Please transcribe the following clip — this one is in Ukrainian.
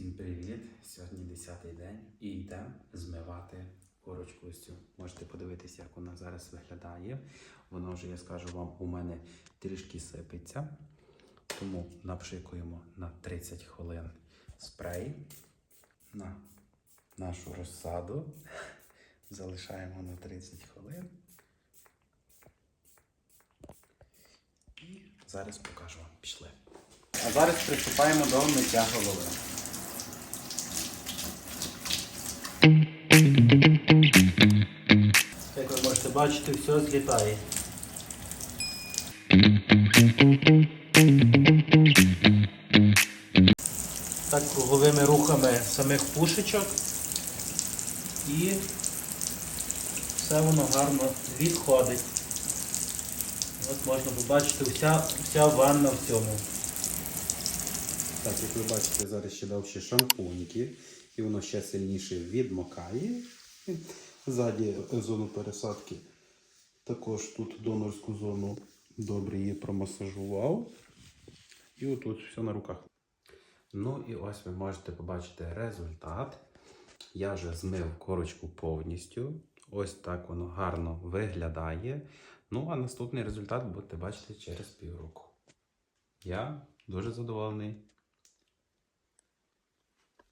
Всім привіт! Сьогодні 10-й день і йдемо змивати курочку ось цю. Можете подивитися, як вона зараз виглядає. Вона вже, я скажу вам, у мене трішки сипеться. Тому напшикуємо на 30 хвилин спрей на нашу розсаду. Залишаємо на 30 хвилин. І зараз покажу вам. Пішли. А зараз приступаємо до миття голови. Бачити, все злітає. Так круговими рухами самих пушечок і все воно гарно відходить. От можна побачити вся, вся ванна в цьому. Так, як ви бачите, зараз ще дав ще шампуньки, і воно ще сильніше відмокає. Ззаді зону пересадки. Також тут донорську зону добре її промасажував. І отут все на руках. Ну і ось ви можете побачити результат. Я вже змив корочку повністю. Ось так воно гарно виглядає. Ну, а наступний результат будете бачити через півроку. Я дуже задоволений.